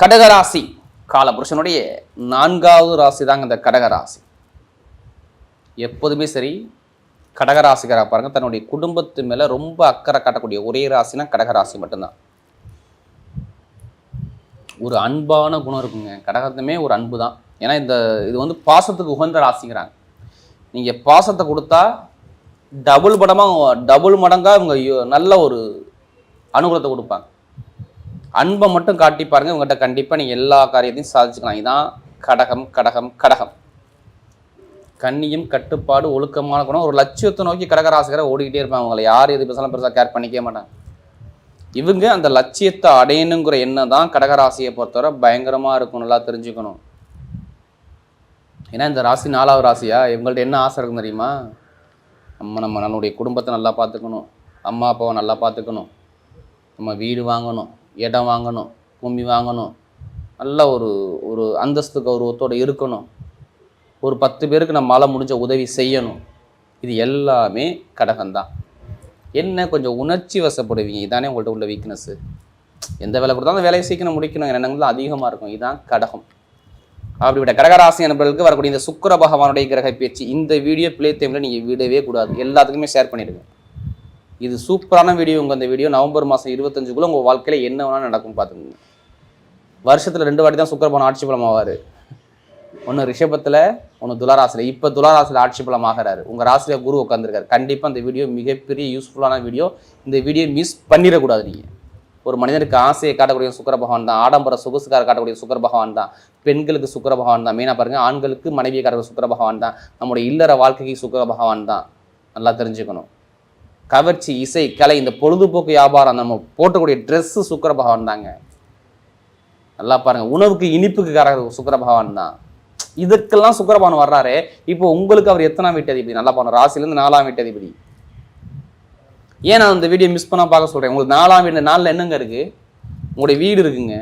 கடகராசி. காலபுருஷனுடைய நான்காவது ராசி தாங்க இந்த கடகராசி. எப்போதுமே சரி கடகராசிக்காராக பாருங்க தன்னுடைய குடும்பத்து மேல ரொம்ப அக்கறை காட்டக்கூடிய ஒரே ராசினா கடகராசி மட்டும்தான். ஒரு அன்பான குணம் இருக்குங்க. கடகத்துமே ஒரு அன்பு தான். ஏன்னா இந்த இது வந்து பாசத்துக்கு உகந்த ராசிங்கிறாங்க. நீங்கள் பாசத்தை கொடுத்தா டபுள் படமாக டபுள் மடங்காக இவங்க யோ- நல்ல ஒரு அனுகூலத்தை கொடுப்பாங்க. அன்பை மட்டும் காட்டி பாருங்கள் உங்கள்கிட்ட கண்டிப்பாக நீங்கள் எல்லா காரியத்தையும் சாதிச்சுக்கலாம். இதுதான் கடகம் கடகம் கடகம். கண்ணியும் கட்டுப்பாடு ஒழுக்கமான குணம். ஒரு லட்சியத்தை நோக்கி கடகராசிகரை ஓடிக்கிட்டே இருப்பாங்க. அவங்களை யார் எது பேசாலும் பெருசாக கேர் பண்ணிக்கவே மாட்டாங்க. இவங்க அந்த லட்சியத்தை அடையணுங்கிற எண்ணம் தான் கடகராசியை பொறுத்தவரை பயங்கரமாக இருக்கும் நல்லா தெரிஞ்சுக்கணும். ஏன்னா இந்த ராசி நாலாவது ராசியா? இவங்கள்ட்ட என்ன ஆசை இருக்கும் தெரியுமா? நம்ம நம்ம நம்மளுடைய குடும்பத்தை நல்லா பார்த்துக்கணும். அம்மா அப்பாவை நல்லா பார்த்துக்கணும். நம்ம வீடு வாங்கணும். இடம் வாங்கணும் பூமி வாங்கணும். நல்ல ஒரு ஒரு அந்தஸ்து கௌரவத்தோடு இருக்கணும். ஒரு பத்து பேருக்கு நம்மளால் முடிஞ்ச உதவி செய்யணும். இது எல்லாமே கடகம்தான். என்ன கொஞ்சம் உணர்ச்சி வசப்படுவீங்க? இதானே உங்கள்கிட்ட உள்ள வீக்னஸ்ஸு எந்த வேலை கொடுத்தாலும் அந்த வேலையை சீக்கிரம் முடிக்கணும். எண்ணங்கள் அதிகமாக இருக்கும். இதுதான் கடகம். அப்படிப்பட்ட கடகராசி நண்பர்களுக்கு வரக்கூடிய இந்த சுக்கர பகவானுடைய கிரக பேச்சு இந்த வீடியோ பிளே டைமில் நீங்கள் விடவே கூடாது. எல்லாத்துக்குமே ஷேர் பண்ணிடுங்க. இது சூப்பரான வீடியோ உங்கள் அந்த வீடியோ நவம்பர் மாதம் இருபத்தஞ்சுக்குள்ளே உங்கள் வாழ்க்கையில் என்ன வேணாலும் நடக்கும் பார்த்துக்கோங்க. வருஷத்தில் ரெண்டு வாட்டி தான் சுக்கிர ஆட்சி பலம் ஆவார். ஒன்று ரிஷபத்தில் ஒன்று துளாராசியில். இப்போ துளாராசியில் ஆட்சி பலம் ஆகிறாரு. உங்கள் ராசியில் குரு உட்காந்துருக்காரு கண்டிப்பாக அந்த வீடியோ மிகப்பெரிய யூஸ்ஃபுல்லான வீடியோ இந்த வீடியோ மிஸ் பண்ணிடக்கூடாது நீங்கள் ஒரு மனிதனுக்கு ஆசையை காட்டக்கூடிய சுக்கர பகவான் தான். ஆடம்பர சொகுசுக்கார காட்டக்கூடிய சுக்கர பகவான் தான். பெண்களுக்கு சுக்கர பகவான் தான். மெயினாக பாருங்கள் ஆண்களுக்கு மனைவியை காட்டக்கூடிய சுக்கர பகவான் தான். நம்முடைய இல்லற வாழ்க்கைக்கு சுக்கர பகவான் தான். நல்லா தெரிஞ்சுக்கணும். கவர்ச்சி இசை கலை இந்த பொழுதுபோக்கு வியாபாரம் நம்ம போட்டக்கூடிய ட்ரெஸ்ஸு சுக்கர பகவான் தாங்க. நல்லா பாருங்கள் உணவுக்கு இனிப்புக்கு காரக சுக்கர பகவான் தான். இதுக்கெல்லாம் சுக்கர பகவான் வர்றாரு. இப்போ உங்களுக்கு அவர் எத்தனாம் வீட்டு அதிபதி நல்லா பாருங்க. ராசிலேருந்து நாலாம் வீட்டு அதிபதி ஏன் நான் இந்த வீடியோ மிஸ் பண்ணால் பார்க்க சொல்கிறேன் உங்களுக்கு நாலாம் வீடு நாளில் என்னங்க இருக்குது உங்களுடைய வீடு இருக்குங்க.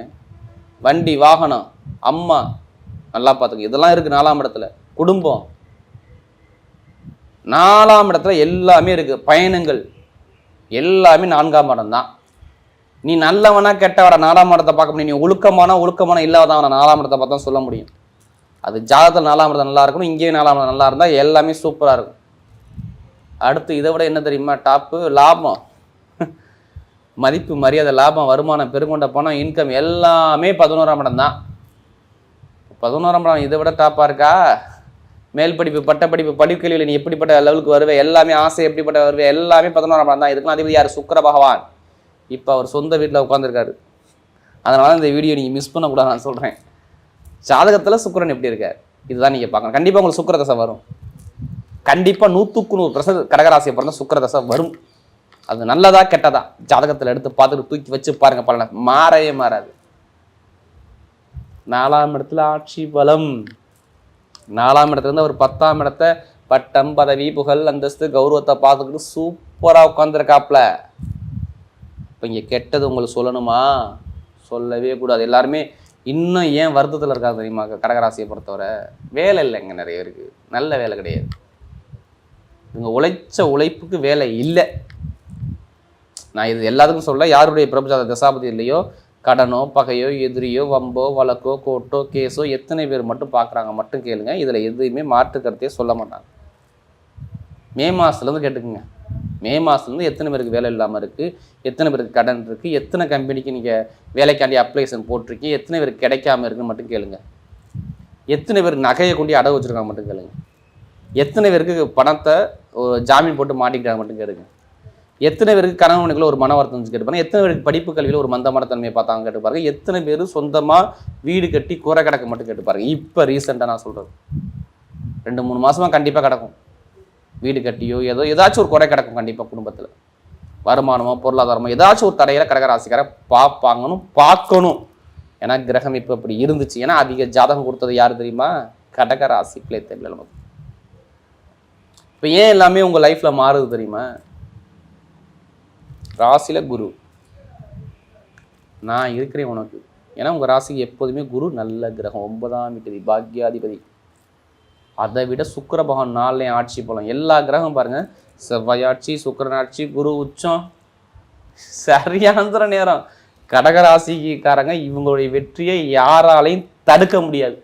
வண்டி வாகனம் அம்மா. நல்லா பார்த்துங்க இதெல்லாம் இருக்குது நாலாம் இடத்துல. குடும்பம். நாலாம் இடத்துல எல்லாமே இருக்குது பயணங்கள் எல்லாமே நான்காம் இடம் தான் நீ நல்லவனா கெட்டவன நாலாம் இடத்தை பார்க்க முடியும். நீ ஒழுக்கமான ஒழுக்கமான இல்லாதவன நாலாம் இடத்தை பார்த்தா சொல்ல முடியும். அது ஜாதகத்தில் நாலாம் இடம் நல்லா இருக்கணும் இங்கேயும் நாலாம் இடம் நல்லா இருந்தால் எல்லாமே சூப்பராக இருக்கும். அடுத்து இதை விட என்ன தெரியுமா? டாப்பு லாபம். மதிப்பு மரியாதை லாபம் வருமானம் பெருங்கொண்ட பணம் இன்கம் எல்லாமே பதினோராம் இடம் தான் பதினோராம் இடம் இதை விட டாப்பாக இருக்கா? மேல் படிப்பு பட்ட படிப்பு படிக்கல்வியில் நீ எப்படிப்பட்ட லெவலுக்கு வருவே எல்லாமே ஆசை எப்படிப்பட்ட வருவே எல்லாமே பதினோராம் படம் தான். இதுக்கெல்லாம் அதிபதி யார்? சுக்கர பகவான். இப்போ அவர் சொந்த வீட்டில் உட்காந்துருக்காரு அதனால இந்த வீடியோ நீங்கள் மிஸ் பண்ணக்கூடாது நான் சொல்கிறேன் ஜாதகத்தில் சுக்கரன் எப்படி இருக்கார்? இதுதான் நீங்கள் பார்க்கணும். கண்டிப்பாக உங்களுக்கு சுக்கிர தசை வரும். கண்டிப்பாக நூற்றுக்கு நூறு பிரச கடகராசியை பிறந்த சுக்கிர தசை வரும். அது நல்லதா கெட்டதா? ஜாதகத்தில் எடுத்து பார்த்துட்டு தூக்கி வச்சு பாருங்கள் பலனை. மாறவே மாறாது. நாலாம் இடத்துல ஆட்சி பலம். நாலாம் இடத்துல இருந்து அவர் பத்தாம் இடத்த பட்டம் பதவி புகழ் அந்தஸ்து கௌரவத்தை பார்த்துக்கிட்டு சூப்பராக உட்காந்துருக்காப்ல இப்போ இங்கே கெட்டது உங்களுக்கு சொல்லணுமா? சொல்லவே கூடாது. எல்லாருமே இன்னும் ஏன் வருத்தத்தில் இருக்காது தெரியுமா? கடகராசியை பொறுத்தவரை. வேலை இல்லைங்க நிறைய பேருக்கு. நல்ல வேலை கிடையாது. இவங்க உழைச்ச உழைப்புக்கு வேலை இல்லை. நான் இது எல்லாத்துக்கும் சொல்ல யாருடைய பிரபுஜாத தசாபதி இல்லையோ கடனோ பகையோ எதிரியோ வம்போ வழக்கோ கோட்டோ கேஸோ எத்தனை பேர் மட்டும் பார்க்குறாங்க மட்டும் கேளுங்க. இதில் எதுவுமே மாற்று கருத்தையே சொல்ல மாட்டாங்க. மே மாதத்துலேருந்து கேட்டுக்குங்க. மே மாதத்துலேருந்து எத்தனை பேருக்கு வேலை இல்லாமல் இருக்குது எத்தனை பேருக்கு கடன் இருக்குது எத்தனை கம்பெனிக்கு நீங்கள் வேலைக்காண்டி அப்ளிகேஷன் போட்டிருக்கீங்க? எத்தனை பேருக்கு கிடைக்காம இருக்குன்னு மட்டும் கேளுங்க. எத்தனை பேர் நகையை கொண்டு அடகு வச்சுருக்காங்க மட்டும் கேளுங்க. எத்தனை பேருக்கு பணத்தை ஜாமீன் போட்டு மாட்டிக்கிட்டாங்க மட்டும் கேளுங்க. எத்தனை பேருக்கு கணவனுக்குள்ள ஒரு மன வருத்தம் கேட்டு பாருங்க எத்தனை பேருக்கு படிப்பு கல்வியில் ஒரு மந்தமான தன்மையை பார்த்தாங்க கேட்டு பாருங்க எத்தனை பேர் சொந்தமாக வீடு கட்டி கூரை கிடக்க மட்டும் கேட்டு பாருங்க இப்போ ரீசெண்டாக நான் சொல்கிறது ரெண்டு மூணு மாதமாக கண்டிப்பாக கிடக்கும். வீடு கட்டியோ ஏதோ ஏதாச்சும் ஒரு குறை கிடக்கும் கண்டிப்பாக குடும்பத்தில். வருமானமோ பொருளாதாரமோ ஏதாச்சும் ஒரு தடையில் கடகராசிக்கார பார்ப்பாங்கன்னு பார்க்கணும். ஏன்னா கிரகம் இப்போ இப்படி இருந்துச்சு. ஏன்னா அதிக ஜாதகம் கொடுத்தது யார் தெரியுமா? கடகராசி. பிளே தெரியல நமக்கு. இப்போ ஏன் எல்லாமே உங்கள் லைஃப்பில் மாறுது தெரியுமா? ராசியில் குரு. நான் இருக்கிறேன் உனக்கு. ஏன்னா உங்கள் ராசிக்கு எப்போதுமே குரு நல்ல கிரகம். ஒன்பதாம் வீட்டதி பாக்யாதிபதி. அதை விட சுக்கர பகவான் நாளையும் ஆட்சி போகலாம் எல்லா கிரகம் பாருங்கள் செவ்வாய் ஆட்சி ஆட்சி குரு உச்சம். சரியான நேரம். கடகராசிக்காரங்க இவங்களுடைய வெற்றியை யாராலையும் தடுக்க முடியாது.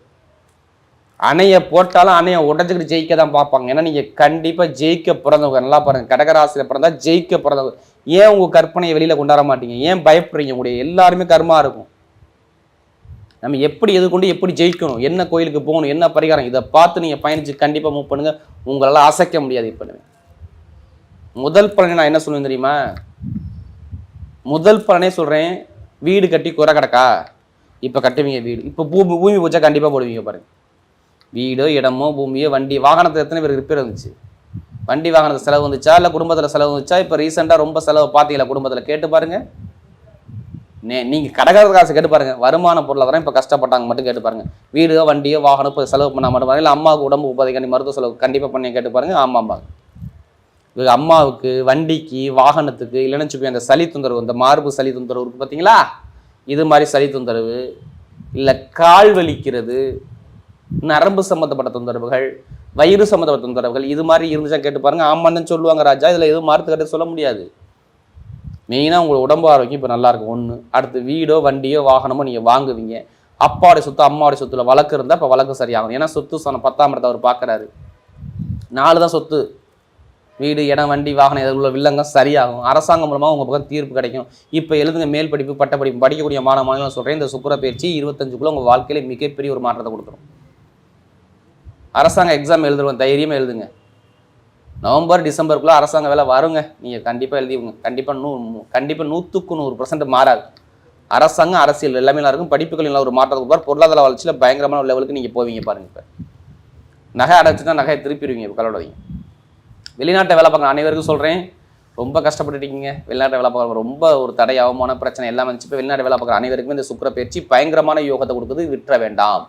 அணையை போட்டாலும் அணையை உடச்சிக்கிட்டு ஜெயிக்க தான் பார்ப்பாங்க. ஏன்னா நீங்கள் கண்டிப்பாக ஜெயிக்க பிறந்தவங்க. நல்லா பாருங்கள் கடகராசியில் பிறந்தா ஜெயிக்க பிறந்தவங்க. ஏன் உங்கள் கற்பனையை வெளியில் கொண்டாட மாட்டீங்க? ஏன் பயப்படுறீங்க? உங்களுடைய எல்லாருமே கர்மா இருக்கும். நம்ம எப்படி எது கொண்டு எப்படி ஜெயிக்கணும்? என்ன கோயிலுக்கு போகணும்? என்ன பரிகாரம்? இதை பார்த்து நீங்கள் பயணிச்சு கண்டிப்பாக மூவ் பண்ணுங்க. உங்களால் அசைக்க முடியாது இப்போ முதல் பலனை நான் என்ன சொல்லுவேன் தெரியுமா? முதல் பலனே சொல்கிறேன் வீடு கட்டி குறை கிடக்கா? இப்போ கட்டுவீங்க வீடு. இப்போ பூமி பூமி பூஜை கண்டிப்பாக போடுவீங்க பாருங்கள் வீடோ இடமோ பூமியோ வண்டி வாகனத்தை எத்தனை பேர் ரிப்பேர் வந்துச்சு? வண்டி வாங்கினது செலவு வந்துச்சா? இல்லை குடும்பத்தில் செலவு வந்துச்சா? இப்போ ரீசெண்டாக ரொம்ப செலவு பார்த்தீங்களா குடும்பத்தில்? கேட்டு பாருங்கள் நே நீங்கள் கடைக்காரர் காசு கேட்டு பாருங்கள் வருமான பொருளாதாரம் இப்போ கஷ்டப்பட்டாங்க மட்டும் கேட்டு பாருங்கள் வீடோ வண்டியோ வாகனம் இப்போ செலவு பண்ண மட்டும் பாருங்கள் இல்லை அம்மாவுக்கு உடம்பு உபாதைக்காண்டி மருத்துவ செலவு கண்டிப்பாக பண்ணி கேட்டு பாருங்கள் ஆமாம்பாங்க இவங்க அம்மாவுக்கு வண்டிக்கு வாகனத்துக்கு இல்லைன்னு சொல்லி அந்த சளி தொந்தரவு இந்த மார்பு சளி தொந்தரவு இருக்குது பார்த்தீங்களா இது மாதிரி சளி தொந்தரவு இல்லை கால் வலிக்கிறது நரம்பு சம்மந்தப்பட்ட தொந்தரவுகள் வயிறு சம்மந்தப்பட்ட தொந்தரவுகள் இது மாதிரி இருந்துச்சா கேட்டு பாருங்க. ஆமான்னு சொல்லுவாங்க ராஜா. இதில் எதுவும் மாறுத்து கட்டு சொல்ல முடியாது. மெயினாக உங்களோட உடம்பு ஆரோக்கியம் இப்போ நல்லா இருக்கும். ஒன்று அடுத்து வீடோ வண்டியோ வாகனமோ நீங்கள் வாங்குவீங்க. அப்பாவுடைய சொத்து அம்மாவுடைய சொத்துல வழக்கு இருந்தால் இப்போ வழக்கு சரியாகும். ஏன்னா சொத்து சொன்ன பத்தாம் இடத்தை அவர் பார்க்குறாரு நாலு தான் சொத்து. வீடு இடம் வண்டி வாகனம் இதில் உள்ள வில்லங்கம் சரியாகும். அரசாங்கம் மூலமாக உங்கள் பக்கம் தீர்ப்பு கிடைக்கும். இப்போ எழுதுங்க மேல் படிப்பு பட்ட படிப்பு படிக்கக்கூடிய மாணவ மாணவர்கள் சொல்கிறேன் இந்த சுக்கர பயிற்சி இருபத்தஞ்சுக்குள்ளே உங்கள் வாழ்க்கையில மிகப்பெரிய ஒரு மாற்றத்தை கொடுத்துரும். அரசாங்க எக்ஸாம் எழுதுருவோம் தைரியமாக எழுதுங்க. நவம்பர் டிசம்பருக்குள்ளே அரசாங்க வேலை வருங்க. நீங்கள் கண்டிப்பாக எழுதிவுங்க கண்டிப்பாக நூ கண்டிப்பாக நூற்றுக்கு நூறு பர்சன்ட் மாறாது. அரசாங்கம் அரசியல் எல்லாமே நல்லா இருக்கும். படிப்புகள் நல்ல ஒரு மாற்றத்துக்கு கொடுப்பார். பொருளாதார வளர்ச்சியில் பயங்கரமான ஒரு லெவலுக்கு நீங்கள் போவீங்க பாருங்கள் இப்போ. நகை அடைச்சுன்னா நகையை திருப்பிடுவீங்க இப்போ கலவடைங்க வெளிநாட்டை வேலை பார்க்குற அனைவருக்கும் சொல்கிறேன் ரொம்ப கஷ்டப்பட்டுட்டீங்க வெளிநாட்டை வேலை பார்க்குற ரொம்ப ஒரு தடை அவமான பிரச்சனை எல்லாம் வந்துச்சு. இப்போ வெளிநாட்டு வேலை பார்க்குற அனைவருக்குமே இந்த சுக்கர பயிற்சி பயங்கரமான யோகத்தை கொடுக்குது. விட்டுற வேண்டாம்.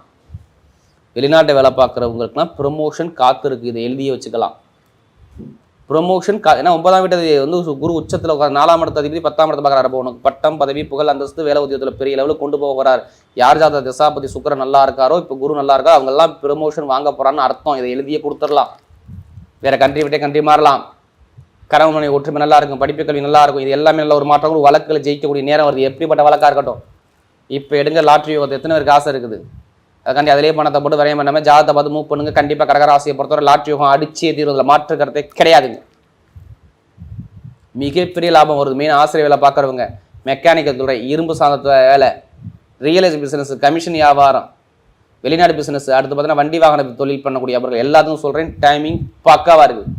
வெளிநாட்டை வேலை பார்க்குறவங்களுக்குலாம் ப்ரொமோஷன் காத்திருக்கு இதை எழுதியே வச்சுக்கலாம். ப்ரொமோஷன் கா ஏன்னா ஒன்பதாம் வீட்டது வந்து குரு உச்சத்தில் உட்கார நாலாம் இடத்த அதிபதி பத்தாம் இடத்தை பார்க்குறாரு. அப்போ உனக்கு பட்டம் பதவி புகழ் அந்தஸ்து வேலை உத்தியோகத்தில் பெரிய லெவலில் கொண்டு போகிறார் யார் ஜாத திசாபதி சுக்கர நல்லா இருக்காரோ இப்போ குரு நல்லா இருக்காரோ அவங்கெல்லாம் ப்ரொமோஷன் வாங்க போகிறான்னு அர்த்தம். இதை எழுதியே கொடுத்துடலாம். வேறு கண்ட்ரி விட்டே கண்ட்ரி மாறலாம். கணவன் ஒற்றுமை நல்லா இருக்கும் படிப்பு கல்வி நல்லா இருக்கும். இது எல்லாமே நல்ல ஒரு மாற்றம். வழக்கில் ஜெயிக்கக்கூடிய நேரம் வருது. எப்படிப்பட்ட வழக்காக இருக்கட்டும். இப்போ எடுங்க லாட்ரி யோகத்தை எத்தனை பேருக்கு ஆசை இருக்குது? அதுக்காண்டி அதிலே பணத்தை போட்டு விரையம் பண்ணாமல் ஜாதத்தை பார்த்து மூவ் பண்ணுங்க. கண்டிப்பாக கடகராசியை பொறுத்தவரை லாட்ரி யோகம் அடிச்சே தீர்வதில் மாற்று கிடையாதுங்க மிகப்பெரிய லாபம் வருது. மெயின் ஆசிரியர் வேலை பார்க்குறவங்க. மெக்கானிக்கல் துறை இரும்பு சார்ந்த வேலை ரியல் எஸ்டேட் பிஸ்னஸ் கமிஷன் வியாபாரம் வெளிநாடு பிஸ்னஸ் அடுத்து பார்த்தீங்கன்னா வண்டி வாகன தொழில் பண்ணக்கூடிய அவர்கள். எல்லாத்துக்கும் சொல்கிறேன் டைமிங் பக்காவாக இருக்குது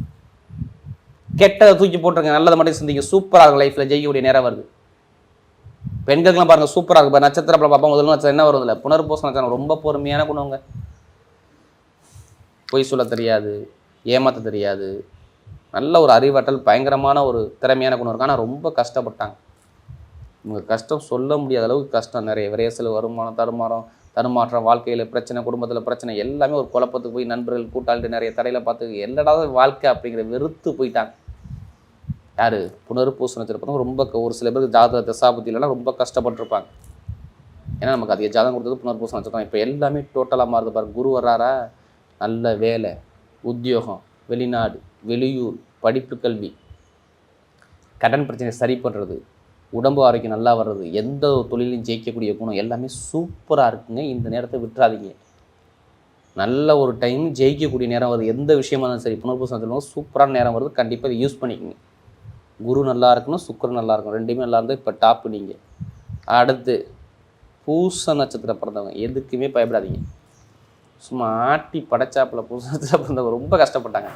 கெட்டதை தூக்கி போட்டுருங்க நல்லதை மட்டும் சிந்திங்க. சூப்பராக இருக்கும். லைஃப்பில் ஜெயிக்கக்கூடிய நேரம் வருது. பெண்களுக்குலாம் பாருங்கள் சூப்பராக இருக்கும். இப்போ நட்சத்திரத்தில் பார்ப்போம் முதல்ல நட்சத்திரம் என்ன வருதுல்ல? புனர்பூச நட்சத்திரம் ரொம்ப பொறுமையான குணவங்க பொய் சொல்ல தெரியாது ஏமாற்ற தெரியாது. நல்ல ஒரு அறிவாற்றல் பயங்கரமான ஒரு திறமையான குணம் இருக்கும் ஆனால் ரொம்ப கஷ்டப்பட்டாங்க. இவங்க கஷ்டம் சொல்ல முடியாத அளவுக்கு கஷ்டம் நிறைய விரையசில் வருமானம் தருமாறம் தருமாற்றம் வாழ்க்கையில் பிரச்சனை குடும்பத்தில் பிரச்சனை எல்லாமே ஒரு குழப்பத்துக்கு போய் நண்பர்கள் கூட்டாளிட்டு நிறைய தடையில் பார்த்து என்னடா வாழ்க்கை? அப்படிங்கிற வெறுத்து போயிட்டாங்க. யார்? புனர்பூச நட்சத்திரம் ரொம்ப க- ஒரு சில பேருக்கு ஜாதக தசாபத்திலலாம் ரொம்ப கஷ்டப்பட்டுருப்பாங்க. ஏன்னா நமக்கு அதிக ஜாதகம் கொடுத்தது புனர்பூச நட்சத்திரம் இப்போ எல்லாமே டோட்டலாக மாறுது பாருங்க. குரு வர்றாரா? நல்ல வேலை உத்தியோகம் வெளிநாடு வெளியூர் படிப்பு கல்வி. கடன் பிரச்சனை சரி பண்ணுறது உடம்பு ஆரோக்கியம் நல்லா வர்றது எந்த ஒரு தொழிலையும் ஜெயிக்கக்கூடிய குணம் எல்லாமே சூப்பராக இருக்குங்க. இந்த நேரத்தை விட்டுறாதீங்க. நல்ல ஒரு டைம் ஜெயிக்கக்கூடிய நேரம் வருது. எந்த விஷயமா இருந்தாலும் சரி புனர்பூச சூப்பரான நேரம் வருது. கண்டிப்பாக இதை யூஸ் பண்ணிக்கோங்க. குரு நல்லா இருக்கணும் சுக்கரன் நல்லா இருக்கணும். ரெண்டுமே நல்லா இருந்தால் இப்போ டாப் நீங்கள் அடுத்து பூச நட்சத்திரம் பிறந்தவங்க. எதுக்குமே பயப்படாதீங்க. சும்மா ஆட்டி படைச்சாப்புல பூச நட்சத்திரம் பிறந்தவங்க ரொம்ப கஷ்டப்பட்டாங்க.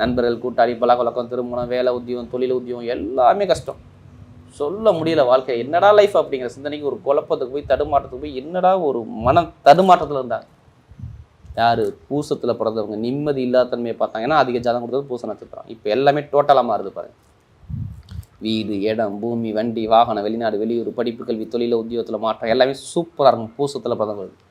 நண்பர்கள் கூட்டாளி பழக்கவழக்கம் திருமணம் வேலை உத்தியோகம் தொழில் உத்தியோகம் எல்லாமே கஷ்டம். சொல்ல முடியல வாழ்க்கை. என்னடா லைஃப் அப்படிங்கிற சிந்தனைக்கு ஒரு குழப்பத்துக்கு போய் தடுமாற்றத்துக்கு போய் என்னடா ஒரு மன தடுமாற்றத்தில் இருந்தாங்க யார்? பூசத்தில் பிறந்தவங்க. நிம்மதி இல்லாத தன்மையை பார்த்தாங்க ஏன்னா அதிக ஜாதகம் கொடுத்தது பூச நட்சத்திரம். இப்போ எல்லாமே டோட்டலாக மாறுது பாருங்கள் வீடு இடம் பூமி வண்டி வாகனம் வெளிநாடு வெளியூர் படிப்பு கல்வி தொழில உத்தியோகத்தில் மாற்றம் எல்லாமே சூப்பராக இருக்கும். பூசத்தில் பிறந்தவர்கள்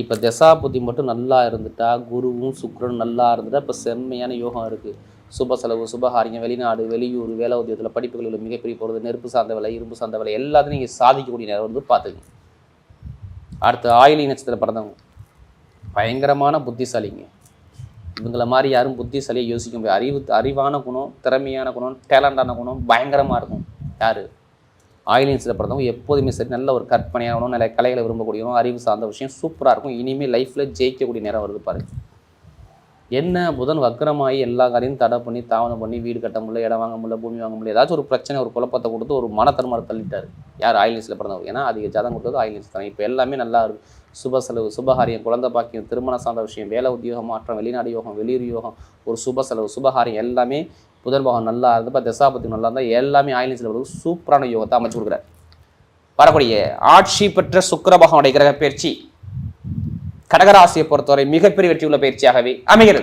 இப்போ தசாபுத்தி மட்டும் நல்லா இருந்துட்டா குருவும் சுக்கரனும் நல்லா இருந்துட்டா இப்போ செம்மையான யோகம் இருக்குது சுப செலவு சுபகாரியம் வெளிநாடு வெளியூர் வேலை உத்தியோகத்தில் படிப்புகளில் மிகப்பெரிய போகிறது நெருப்பு சார்ந்த வேலை இரும்பு சார்ந்த வேலை எல்லாத்தையும் நீங்கள் சாதிக்கக்கூடிய நேரம் வந்து பார்த்துக்குங்க. அடுத்து ஆயிலி நட்சத்திரம் பிறந்தவங்க. பயங்கரமான புத்திசாலிங்க. இவங்களை மாதிரி யாரும் புத்திசாலியாக யோசிக்க முடியாது. அறிவு அறிவான குணம் திறமையான குணம் டேலண்டான குணம் பயங்கரமாக இருக்கும். யார்? ஆயிலியன்ஸில் பிறந்தவங்க எப்போதுமே சரி நல்ல ஒரு கற்பனையான குணம் நல்ல கலைகளை விரும்பக்கூடியவங்க அறிவு சார்ந்த விஷயம் சூப்பராக இருக்கும். இனிமேல் லைஃப்பில் ஜெயிக்கக்கூடிய நேரம் வருது பாருங்க. என்ன? புதன் வக்கரமாகி எல்லா காரையும் தடை பண்ணி தாவணம் பண்ணி வீடு கட்ட முடியல இடம் வாங்க முடியல பூமி வாங்க முடியல ஏதாச்சும் ஒரு பிரச்சனை ஒரு குழப்பத்தை கொடுத்து ஒரு மனத்தன்மாரை தள்ளிட்டார். யார் ஆயிலின்ஸில் பிறந்தவங்க? ஏன்னா அதிக ஜாதகம் கொடுத்தது ஆயிலின்ஸ் தான். இப்போ எல்லாமே நல்லா இருக்கும் சுப செலவு சுபகாரியம் குழந்தை பாக்கியம் திருமண சார்ந்த விஷயம் வேலை உத்தியோகம் மாற்றம் வெளிநாடு யோகம் வெளியூர் யோகம் ஒரு சுப செலவு சுபகாரியம் எல்லாமே புதன் பாகம் நல்லா இருந்து இப்போ தசாபத்தி நல்லா இருந்தால் எல்லாமே ஆயிலின்ஸில் பிறகு சூப்பரான யோகத்தை அமைச்சு கொடுக்குறாரு. வரக்கூடிய ஆட்சி பெற்ற சுக்கிர பகவானுடைய கிரக பயிற்சி கடகராசியை பொறுத்தவரை மிகப்பெரிய வெற்றியுள்ள பயிற்சியாகவே அமைகிறது.